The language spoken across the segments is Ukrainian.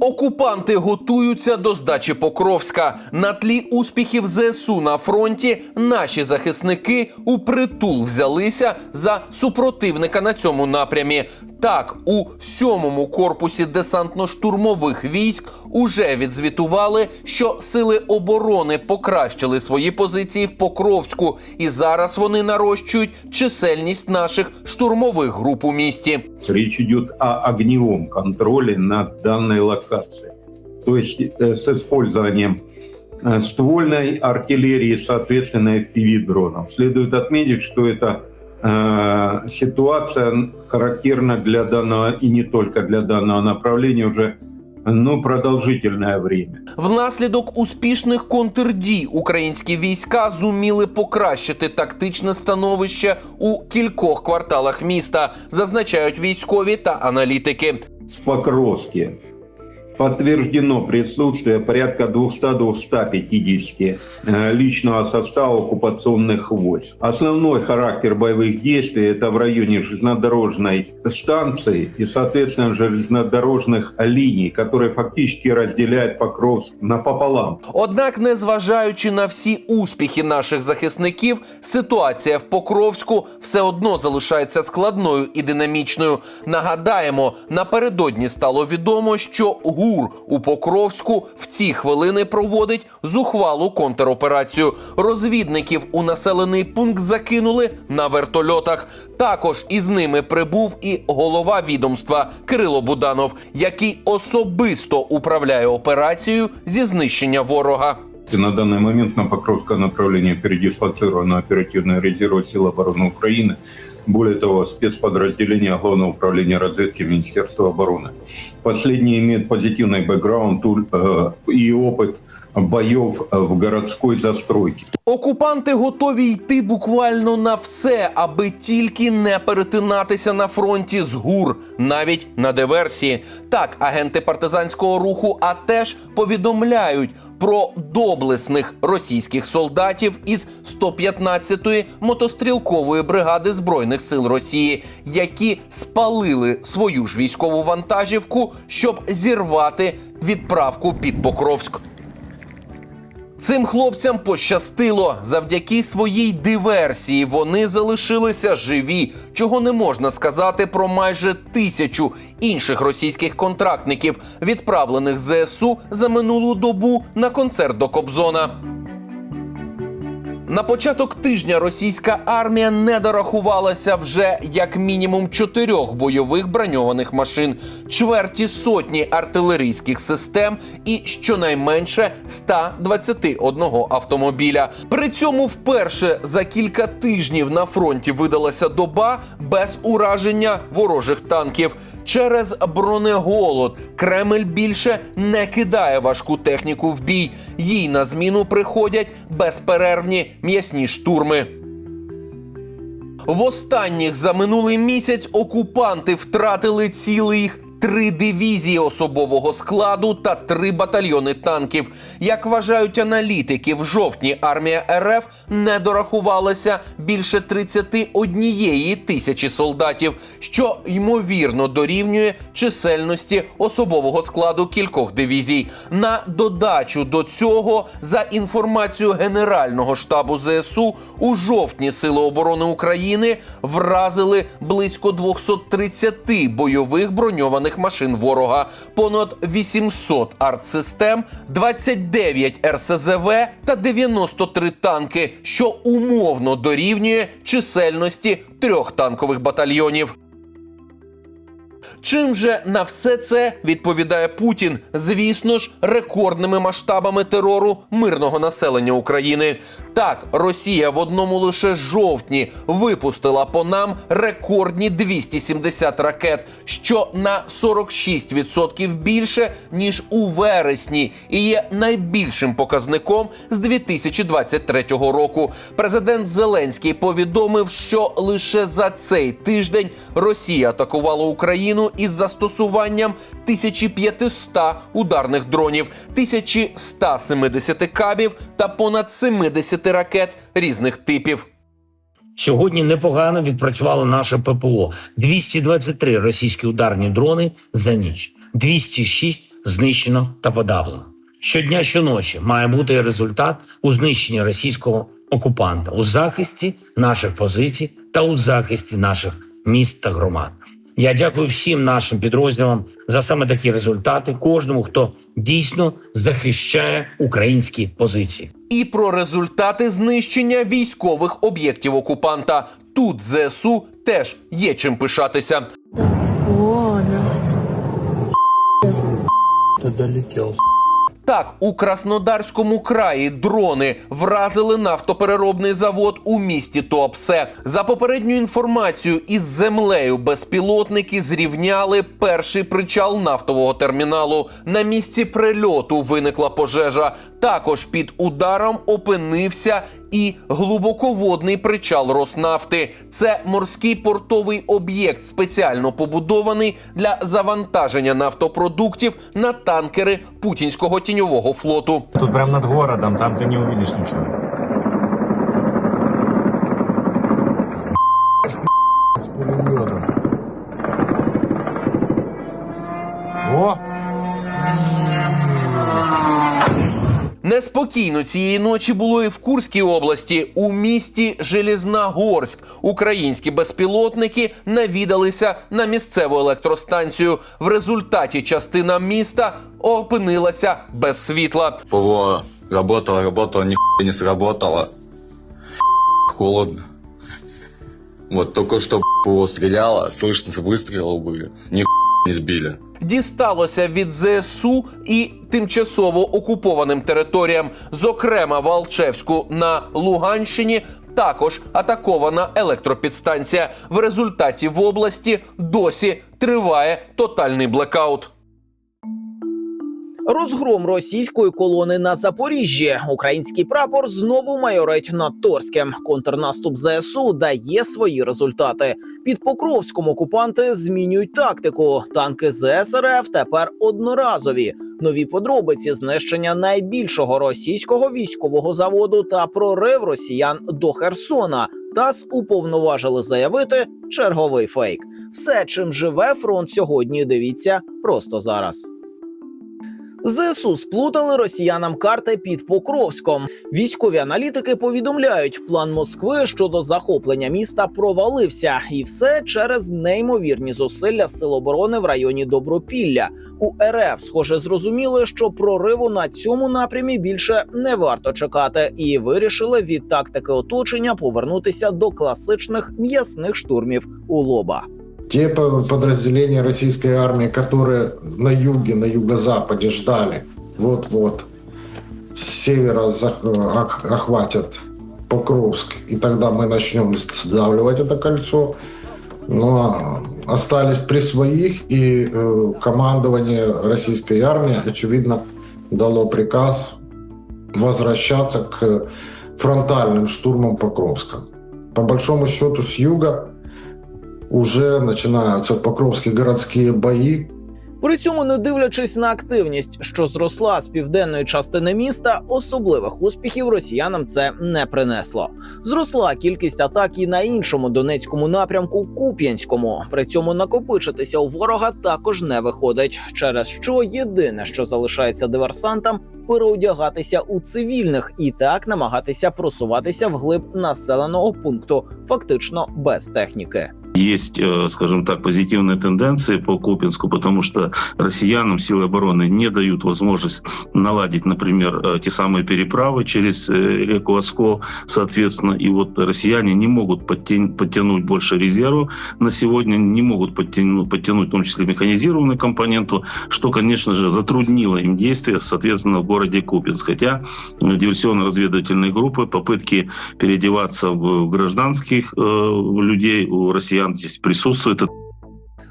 Окупанти готуються до здачі Покровська. На тлі успіхів ЗСУ на фронті наші захисники у притул взялися за супротивника на цьому напрямі. Так, у сьомому корпусі десантно-штурмових військ уже відзвітували, що сили оборони покращили свої позиції в Покровську, і зараз вони нарощують чисельність наших штурмових груп у місті. Речь идет о огневом контроле над данной локацией. То есть э, с использованием э, ствольной артиллерии, соответственно, FPV-дронов. Следует отметить, что эта э, ситуация характерна для данного и не только для данного направления уже ну, продолжительное время. Внаслідок успішних контрдій українські війська зуміли покращити тактичне становище у кількох кварталах міста, зазначають військові та аналітики. в Покровске подтверждено присутствие порядка 200-250 э, личного состава оккупационных войск. Основной характер боевых действий это в районе железнодорожной станции и, соответственно, железнодорожных линий, которые фактически разделяют Покровск напополам. Однак, незважаючи на всі успіхи наших захисників, ситуація в Покровську все одно залишається складною і динамічною. Нагадаємо, напередодні стало відомо, що ГУР у Покровську в ці хвилини проводить зухвалу контроперацію. Розвідників у населений пункт закинули на вертольотах. Також із ними прибув і голова відомства Кирило Буданов, який особисто управляє операцією зі знищення ворога. И На данный момент на Покровское направление передислоцировано оперативное резервы сил обороны Украины. Более того, спецподразделение Главного управления разведки Министерства обороны. Последние имеют позитивный бэкграунд э, и опыт боев в городской застройке. Окупанти готові йти буквально на все, аби тільки не перетинатися на фронті з гур, навіть на диверсії. Так, агенти партизанського руху АТЕШ повідомляють про доблесних російських солдатів із 115-ї мотострілкової бригади збройних сил Росії, які спалили свою ж військову вантажівку, щоб зірвати відправку під Покровськ. Цим хлопцям пощастило завдяки своїй диверсії. Вони залишилися живі, чого не можна сказати про майже тисячу інших російських контрактників, відправлених ЗСУ за минулу добу на концерт до Кобзона. На початок тижня російська армія не дорахувалася вже як мінімум чотирьох бойових броньованих машин, чверті сотні артилерійських систем і щонайменше 121 автомобіля. При цьому вперше за кілька тижнів на фронті видалася доба без ураження ворожих танків. Через бронеголод Кремль більше не кидає важку техніку в бій. Їй на зміну приходять безперервні м'ясні штурми. В останніх за минулий місяць окупанти втратили цілих три дивізії особового складу та три батальйони танків. Як вважають аналітики, в жовтні армія РФ не дорахувалася більше 31 тисячі солдатів, що ймовірно дорівнює чисельності особового складу кількох дивізій. На додачу до цього, за інформацією Генерального штабу ЗСУ, у жовтні Сили оборони України вразили близько 230 бойових броньованих машин ворога, понад 800 артсистем, 29 РСЗВ та 93 танки, що умовно дорівнює чисельності трьох танкових батальйонів. Чим же на все це відповідає Путін? Звісно ж, рекордними масштабами терору мирного населення України. Так, Росія в одному лише жовтні випустила по нам рекордні 270 ракет, що на 46% більше ніж у вересні, і є найбільшим показником з 2023 року. Президент Зеленський повідомив, що лише за цей тиждень Росія атакувала Україну із застосуванням 1500 ударних дронів, 1170 кабів та понад 70 ракет різних типів. Сьогодні непогано відпрацювало наше ППО. 223 російські ударні дрони за ніч, 206 знищено та подавлено. Щодня, щоночі має бути результат у знищенні російського окупанта у захисті наших позицій та у захисті наших міст та громад. Я дякую всім нашим підрозділам за саме такі результати, кожному, хто дійсно захищає українські позиції. І про результати знищення військових об'єктів окупанта. Тут ЗСУ теж є чим пишатися. Та долетел. Так, у Краснодарському краї дрони вразили нафтопереробний завод у місті Туапсе. За попередню інформацію, із землею безпілотники зрівняли перший причал нафтового терміналу. На місці прильоту виникла пожежа. Також під ударом опинився і глибоководний причал Роснафти. Це морський портовий об'єкт, спеціально побудований для завантаження нафтопродуктів на танкери путінського тіньового флоту. Тут прям над городом, там ты не. С пулеметов. О! Неспокійно цієї ночі було і в Курській області. У місті Железногорськ українські безпілотники навідалися на місцеву електростанцію. В результаті частина міста опинилася без світла. ПВО работало, работало, нихуя не сработало. Холодно. Вот только что ПВО стреляло, слышно выстрелы были, нихуя не сбили. Дісталося від ЗСУ і тимчасово окупованим територіям, зокрема Валчевську на Луганщині. Також атакована електропідстанція. В результаті в області досі триває тотальний блекаут. Розгром російської колони на Запоріжжі. Український прапор знову майорить над Торськем. Контрнаступ ЗСУ дає свої результати. Під Покровськом окупанти змінюють тактику. Танки ЗСРФ тепер одноразові. Нові подробиці знищення найбільшого російського військового заводу та прорив росіян до Херсона. ТАСС уповноважили заявити черговий фейк. Все, чим живе фронт сьогодні. Дивіться просто зараз. ЗСУ сплутали росіянам карти під Покровськом. Військові аналітики повідомляють, план Москви щодо захоплення міста провалився, і все через неймовірні зусилля сил оборони в районі Добропілля. У РФ, схоже, зрозуміли, що прориву на цьому напрямі більше не варто чекати, і вирішили від тактики оточення повернутися до класичних м'ясних штурмів у лоба. Те по- подразделения российской армии, которые на юге, на юго-западе ждали, вот-вот, с севера охватят Покровск, и тогда мы начнем сдавливать это кольцо. Но остались при своих, и э, командование российской армии, очевидно, дало приказ возвращаться к фронтальным штурмам Покровска. По большому счету, с юга уже начинаются покровские городские бои. При цьому, не дивлячись на активність, що зросла з південної частини міста, особливих успіхів росіянам це не принесло. Зросла кількість атак і на іншому донецькому напрямку Куп'янському. При цьому накопичитися у ворога також не виходить, через що єдине, що залишається диверсантам, переодягатися у цивільних і так намагатися просуватися вглиб населеного пункту, фактично без техніки. Есть, э, скажем так, позитивные тенденции по Купинску, потому что россиянам силы обороны не дают возможность наладить, например, э, те самые переправы через э, реку Оскол, соответственно, и вот россияне не могут подтя- подтянуть больше резервов на сегодня, не могут подтянуть, подтянуть в том числе механизированную компоненту, что, конечно же, затруднило им действия, соответственно, в городе Купинск. Хотя диверсионно-разведывательные группы, попытки переодеваться в гражданских людей у россиян здесь присутствует.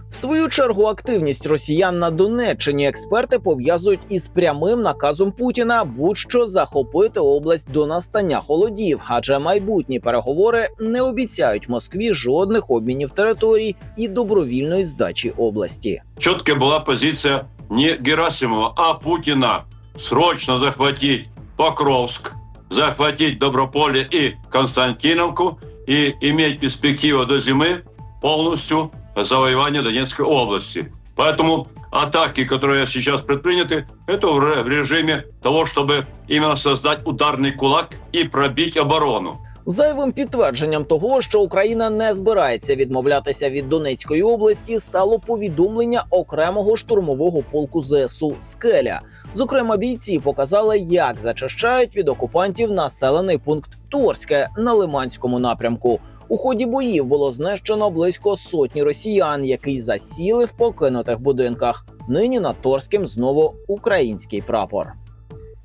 В свою чергу активність росіян на Донеччині експерти пов'язують із прямим наказом Путіна будь-що захопити область до настання холодів, адже майбутні переговори не обіцяють Москві жодних обмінів територій і добровільної здачі області. четкая была позиция не Герасимова, а Путина. Срочно захватить Покровск, захватить Доброполе и Константиновку и иметь перспективу до зимы полностью завоевания Донецкой области. Поэтому атаки, которые сейчас предприняты, это уже в режиме того, чтобы именно создать ударный кулак и пробить оборону. Зайвим підтвердженням того, що Україна не збирається відмовлятися від Донецької області, стало повідомлення окремого штурмового полку ЗСУ Скеля. Зокрема, бійці показали, як зачищають від окупантів населений пункт Торське на Лиманському напрямку. У ході боїв було знищено близько сотні росіян, які засіли в покинутих будинках. Нині над Торським знову український прапор.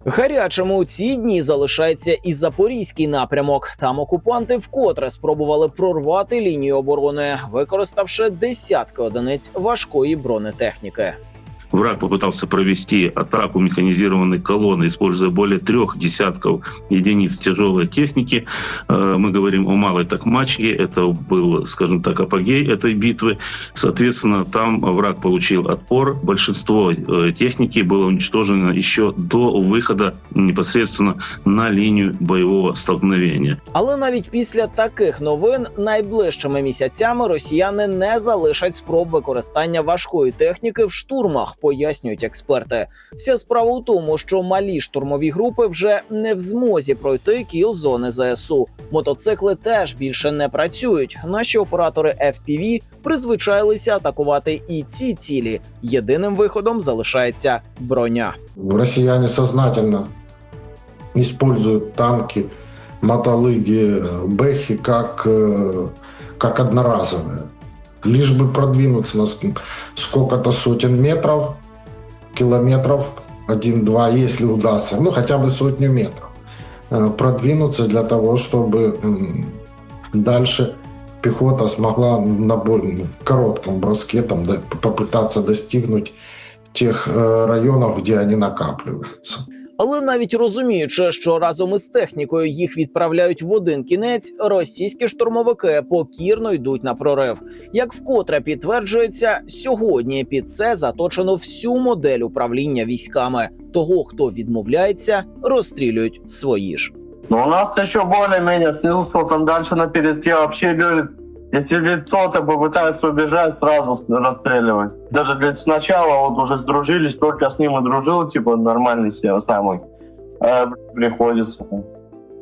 Гарячими у ці дні залишається і запорізький напрямок. Там окупанти вкотре спробували прорвати лінію оборони, використавши десятки одиниць важкої бронетехніки. Враг попытался провести атаку механизированной колонны, используя более трех десятков единиц тяжелой техники. Э, Мы говорим о малой такмачке. Это был, скажем так, апогей этой битвы. Соответственно, там враг получил отпор. Большинство э, техники было уничтожено еще до выхода непосредственно на линию боевого столкновения. Але навіть після таких новин найближчими місяцями росіяни не залишать спроб використання важкої техніки в штурмах, пояснюють експерти. Вся справа у тому, що малі штурмові групи вже не в змозі пройти кіл зони ЗСУ. Мотоцикли теж більше не працюють. Наші оператори FPV призвичайлися атакувати і ці цілі. Єдиним виходом залишається броня. Россияне сознательно используют танки, мотолыги, э, бэхи как, э, как одноразовые. Лишь бы продвинуться на ск- сколько-то сотен метров, километров, один-два, если удастся, ну хотя бы сотню метров, э, продвинуться для того, чтобы дальше пехота смогла на более коротком броске там, попытаться достигнуть тех э, районов, где они накапливаются. Але навіть розуміючи, що разом із технікою їх відправляють в один кінець, російські штурмовики покірно йдуть на прорив. Як вкотре підтверджується, сьогодні під це заточено всю модель управління військами. Того, хто відмовляється, розстрілюють свої ж. Но у нас еще более-менее снизу, что там дальше на передке вообще говорит, если говорит, кто-то попытается убежать, сразу с- расстреливать. Даже говорит, сначала вот уже сдружились, только с ним и дружил, типа нормальный себе самый. А, б- приходится.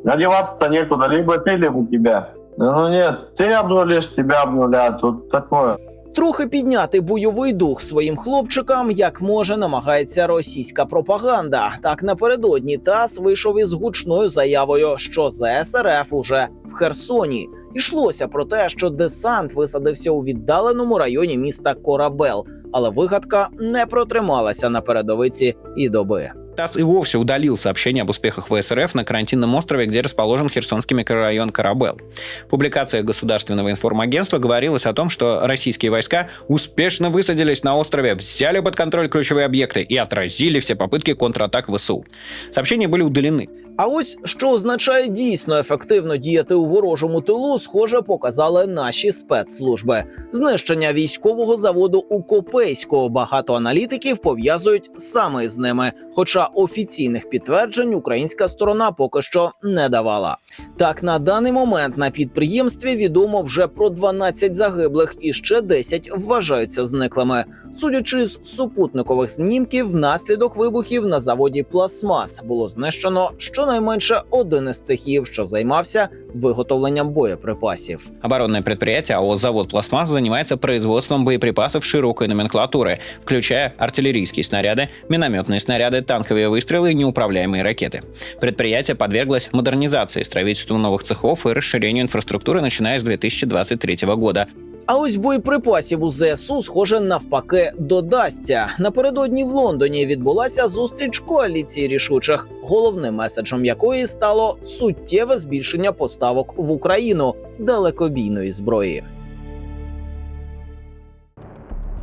Одеваться-то некуда, либо ты, либо тебя. Ну нет, ты обнулишь, тебя обнулят. Тут такое. Трохи підняти бойовий дух своїм хлопчикам, як може, намагається російська пропаганда. Так напередодні ТАСС вийшов із гучною заявою, що ЗСРФ уже в Херсоні. Ішлося про те, що десант висадився у віддаленому районі міста Корабел, але вигадка не протрималася на передовиці і доби. ТАСС и вовсе удалил сообщение об успехах ВСРФ на карантинном острове, где расположен херсонский микрорайон Карабел. В публикации Государственного информагентства говорилось о том, что российские войска успешно высадились на острове, взяли под контроль ключевые объекты и отразили все попытки контратак ВСУ. Сообщения были удалены. А ось що означає дійсно ефективно діяти у ворожому тилу, схоже, показали наші спецслужби. Знищення військового заводу у Копейську багато аналітиків пов'язують саме з ними. Хоча офіційних підтверджень українська сторона поки що не давала. Так, на даний момент на підприємстві відомо вже про 12 загиблих і ще 10 вважаються зниклими. Судячи з супутникових знімків, внаслідок вибухів на заводі Пластмас було знищено щонайменше один із цехів, що займався виготовленням боєприпасів. Оборонное предприятие АО «Завод Пластмасс» занимается производством боеприпасов широкой номенклатуры, включая артиллерийские снаряды, минометные снаряды, танковые выстрелы и неуправляемые ракеты. Предприятие подверглось модернизации, строительству новых цехов и расширению инфраструктуры, начиная с 2023 года. А ось боєприпасів у ЗСУ, схоже, навпаки, додасться. Напередодні в Лондоні відбулася зустріч коаліції рішучих, головним меседжем якої стало суттєве збільшення поставок в Україну далекобійної зброї.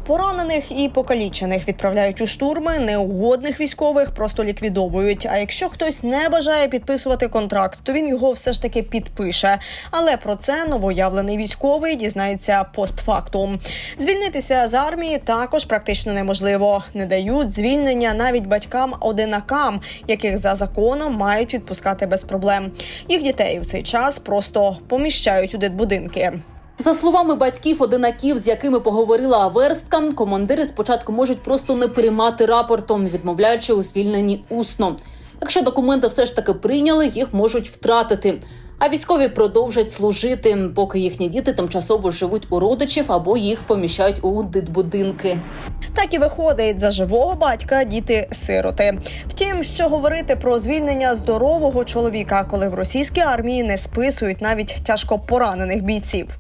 Поранених і покалічених відправляють у штурми, неугодних військових просто ліквідовують. А якщо хтось не бажає підписувати контракт, то він його все ж таки підпише. Але про це новоявлений військовий дізнається постфактум. Звільнитися з армії також практично неможливо. Не дають звільнення навіть батькам-одинакам, яких за законом мають відпускати без проблем. Їх дітей у цей час просто поміщають у дитбудинки. За словами батьків одинаків, з якими поговорила Аверстка, командири спочатку можуть просто не приймати рапортом, відмовляючи у звільненні усно. Якщо документи все ж таки прийняли, їх можуть втратити. А військові продовжать служити, поки їхні діти тимчасово живуть у родичів або їх поміщають у дитбудинки. Так і виходить за живого батька діти сироти. Втім, що говорити про звільнення здорового чоловіка, коли в російській армії не списують навіть тяжко поранених бійців.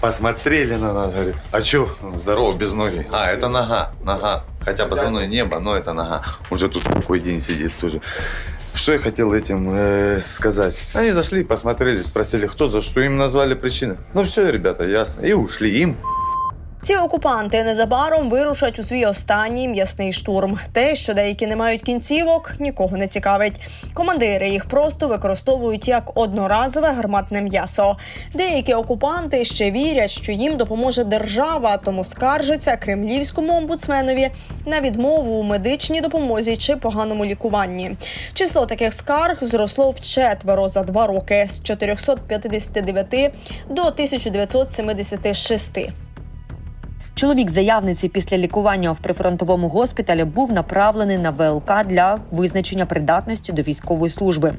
Посмотрели на нас, говорит, а чё, здорово, без ноги. А, это нога, нога. Хотя позывной небо, но это нога. Уже тут какой день сидит тоже. Что я хотел этим э, сказать? Они зашли, посмотрели, спросили, кто за что, им назвали причины. Ну все, ребята, ясно. И ушли им. Ці окупанти незабаром вирушать у свій останній м'ясний штурм. Те, що деякі не мають кінцівок, нікого не цікавить. Командири їх просто використовують як одноразове гарматне м'ясо. Деякі окупанти ще вірять, що їм допоможе держава, тому скаржаться кремлівському омбудсменові на відмову у медичній допомозі чи поганому лікуванні. Число таких скарг зросло вчетверо за два роки з 459 до 1976. Чоловік заявниці після лікування в прифронтовому госпіталі був направлений на ВЛК для визначення придатності до військової служби.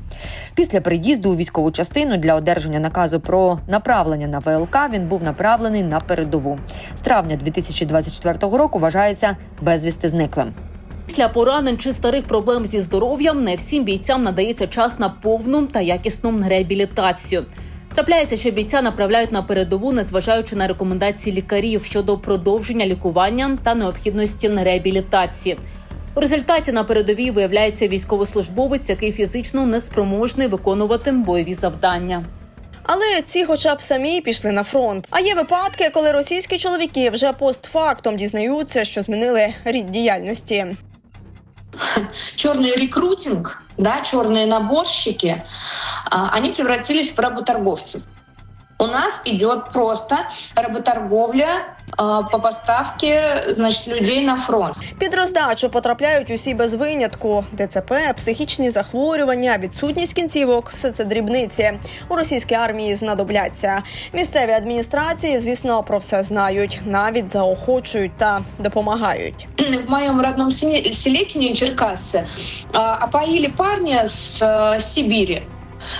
Після приїзду у військову частину для одержання наказу про направлення на ВЛК він був направлений на передову. З травня 2024 року вважається безвісти зниклим. Після поранень чи старих проблем зі здоров'ям не всім бійцям надається час на повну та якісну реабілітацію. Трапляється, що бійця направляють на передову, незважаючи на рекомендації лікарів щодо продовження лікування та необхідності реабілітації. У результаті на передовій виявляється військовослужбовець, який фізично неспроможний виконувати бойові завдання. Але ці, хоча б самі пішли на фронт. А є випадки, коли російські чоловіки вже постфактом дізнаються, що змінили рід діяльності. черный рекрутинг, да, черные наборщики, они превратились в работорговцев. У нас идет просто работорговля по поставке значит, людей на фронт. Під роздачу потрапляють усі без винятку: ДЦП, психічні захворювання, відсутність кінцівок все це дрібниці. У російській армії знадобляться. Місцеві адміністрації, звісно, про все знають, навіть заохочують та допомагають. В моем родном селе, селе Черкассы а, опоили парня с а, Сибири.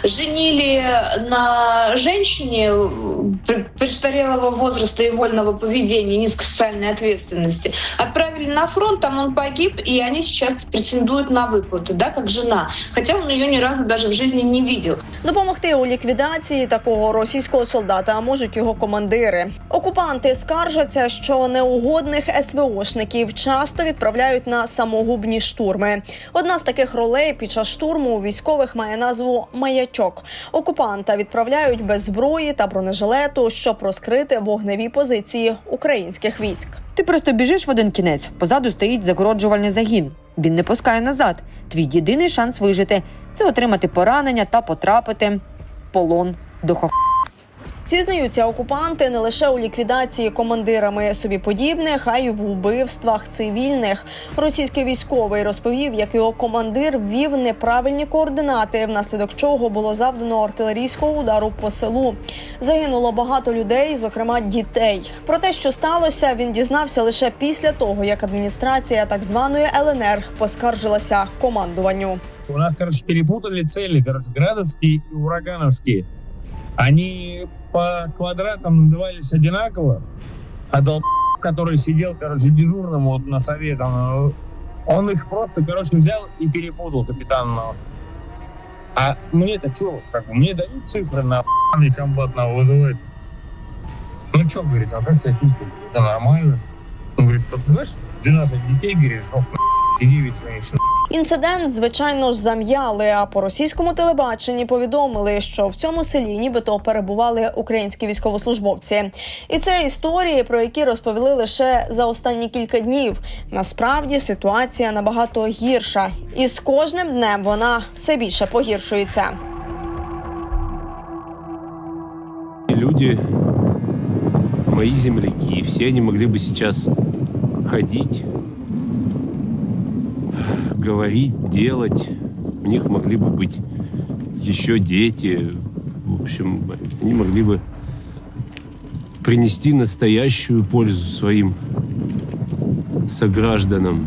Женили на женщине э, престарелого возраста и вольного поведения, низкой социальной ответственности. Отправили на фронт, там он погиб, и они сейчас претендуют на выплату, да, как жена. Хотя он ее ни разу даже в жизни не видел. Допомогти у ліквідації такого російського солдата можуть його командири. Окупанти скаржаться, що неугодних СВОшників часто відправляють на самогубні штурми. Одна з таких ролей під час штурму у військових має назву маячок. Окупанта відправляють без зброї та бронежилету, щоб розкрити вогневі позиції українських військ. Ти просто біжиш в один кінець, позаду стоїть загороджувальний загін. Він не пускає назад. Твій єдиний шанс вижити це отримати поранення та потрапити в полон до хох. Зізнаються окупанти не лише у ліквідації командирами собі подібних, а й в убивствах цивільних. Російський військовий розповів, як його командир ввів неправильні координати, внаслідок чого було завдано артилерійського удару по селу. Загинуло багато людей, зокрема дітей. Про те, що сталося, він дізнався лише після того, як адміністрація так званої ЛНР поскаржилася командуванню. У нас, короче, перепутали цели, короче, градовские и урагановские. Они по квадратам назывались одинаково, а долб, который сидел, короче, дежурным вот на совет, он, их просто, короче, взял и перепутал капитан. А мне-то что, как бы, мне дают цифры на мне комбат на вызывает. Ну что, говорит, а как себя чувствует? Это нормально. Он говорит, ты знаешь, 12 детей, говорит, что 9 женщин. Інцидент, звичайно ж, зам'яли. А по російському телебаченні повідомили, що в цьому селі нібито перебували українські військовослужбовці. І це історії, про які розповіли лише за останні кілька днів. Насправді ситуація набагато гірша, і з кожним днем вона все більше погіршується. Люди, мои земляки, все они могли бы сейчас ходить, говорить, делать. У них могли бы быть еще дети. В общем, они могли бы принести настоящую пользу своим согражданам.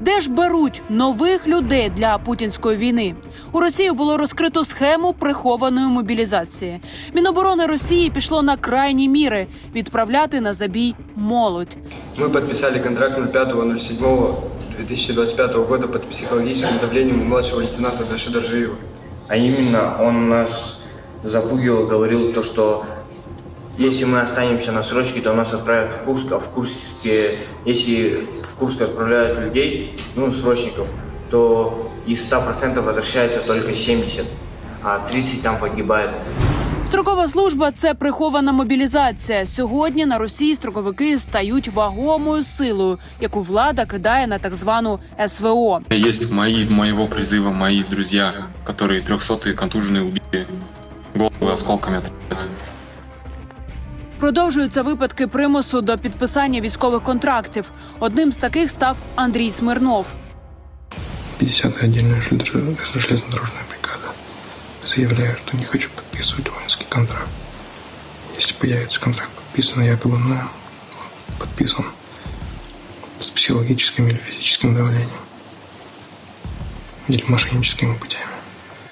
Де ж беруть нових людей для путінської війни? У Росії було розкрито схему прихованої мобілізації. Міноборони Росії пішло на крайні міри відправляти на забій молодь. Мы подписали контракт 05.07.2025 года под психологическим давлением у младшего лейтенанта Даши Доржиева. А именно он нас запугивал, говорил то, что если мы останемся на срочке, то нас отправят в Курск, а в Курске, если в Курск отправляют людей, ну, срочников, то из 100% возвращается только 70, а 30 там погибает. Строкова служба це прихована мобілізація. Сьогодні на Росії строковики стають вагомою силою, яку влада кидає на так звану СВО. Есть мои, моего призыва мои друзья, которые трехсотые контуженные убили, головы осколками отрезают. Продовжуються випадки примусу до підписання військових контрактів. Одним з таких став Андрій Смирнов. 50-я отдельная железно- железнодорожная бригада. Заявляю, что не хочу подписывать воинский контракт. Если появится контракт подписан якобы мною, подписан с психологическим или физическим давлением или мошенническими путями.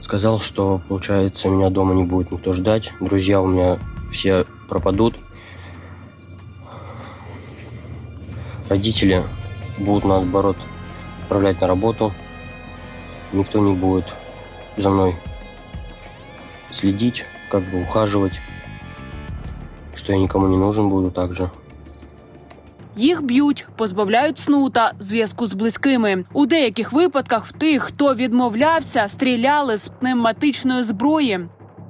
Сказал, что, получается, меня дома не будет никто ждать. Друзья у меня все пропадут. Родители будут, наоборот, отправлять на работу. Никто не будет за мной следить, как бы ухаживать. Что я никому не нужен буду также. Їх б'ють, позбавляють сну та зв'язку з близькими. У деяких випадках в тих, хто відмовлявся, стріляли з пневматичної зброї.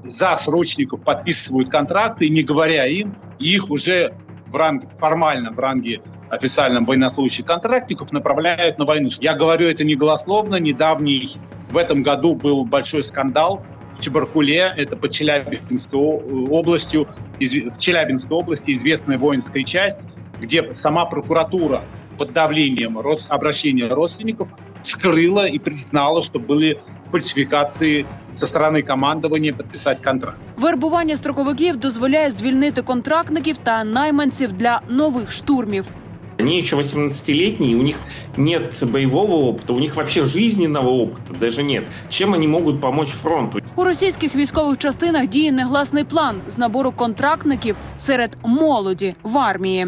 за срочников подписывают контракты, и не говоря им, их уже в ранге, формально в ранге официальном военнослужащих контрактников направляют на войну. Я говорю это не голословно. Недавний в этом году был большой скандал в Чебаркуле, это под Челябинской о- областью, из- в Челябинской области известная воинская часть, где сама прокуратура под давлением рос- обращения родственников скрыла и признала, что были фальсификации со стороны командования подписать контракт. Вербування строковиків дозволяє звільнити контрактників та найманців для нових штурмів. Они еще 18-летние, у них нет боевого опыта, у них вообще жизненного опыта даже нет. Чем они могут помочь фронту? У російських військових частинах діє негласний план з набору контрактників серед молоді в армії.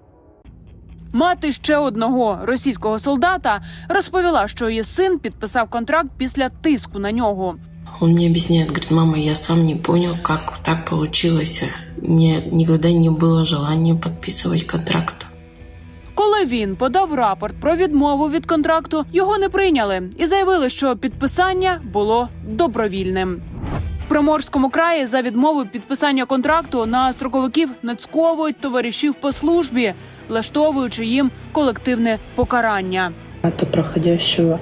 Мати ще одного російського солдата розповіла, що її син підписав контракт після тиску на нього. Он мне объясняет, говорит, мама, я сам не понял, как так получилось. Мне никогда не было желания подписывать контракт. Коли він подав рапорт про відмову від контракту, його не прийняли і заявили, що підписання було добровільним. Приморському краї за відмову підписання контракту на строковиків нацьковують товаришів по службі, влаштовуючи їм колективне покарання. Это проходящего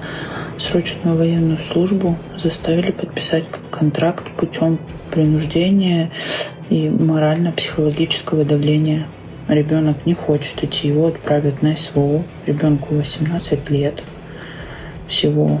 срочную военную службу заставили подписать контракт путем принуждения и морально-психологического давления. Ребенок не хочет идти, его отправят на СВО. Ребенку 18 лет. всего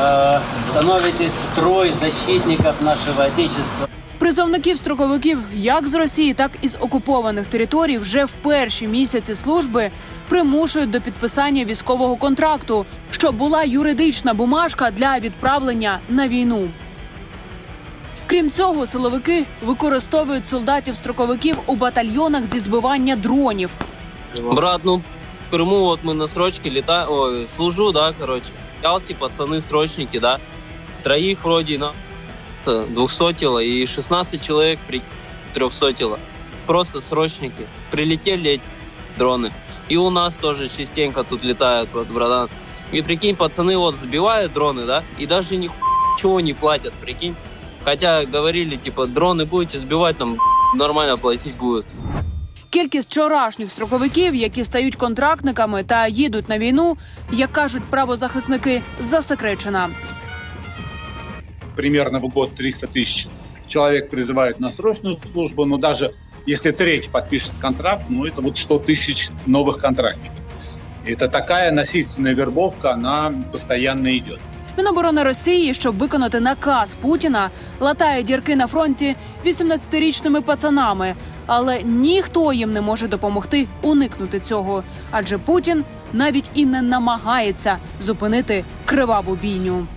э, становитесь в строй защитников нашего Отечества. Призовників строковиків як з Росії, так і з окупованих територій вже в перші місяці служби примушують до підписання військового контракту, щоб була юридична бумажка для відправлення на війну. Крім цього, силовики використовують солдатів-строковиків у батальйонах зі збивання дронів. Брат, ну в Крыму вот мы на срочке летаем, ой, служу, да, короче. Ялти, пацаны, срочники, да. Троих вроде на двухсотило и 16 человек при трехсотило. Просто срочники. Прилетели эти дроны. И у нас тоже частенько тут летают, братан. И прикинь, пацаны вот сбивают дроны, да, и даже ничего не платят, прикинь. Хотя говорили, типа, дроны будете сбивать, там нормально платить будет. Кількість вчорашніх строковиків, які стають контрактниками та їдуть на війну, як кажуть правозахисники, засекречена. примерно в год 300 тысяч человек призывают на срочную службу, но даже если треть подпишет контракт, ну это вот 100 тысяч новых контрактников. Это такая насильственная вербовка, она постоянно идет. Міноборони Росії, щоб виконати наказ Путіна, латає дірки на фронті 18-річними пацанами, але ніхто їм не може допомогти уникнути цього, адже Путін навіть і не намагається зупинити криваву бійню.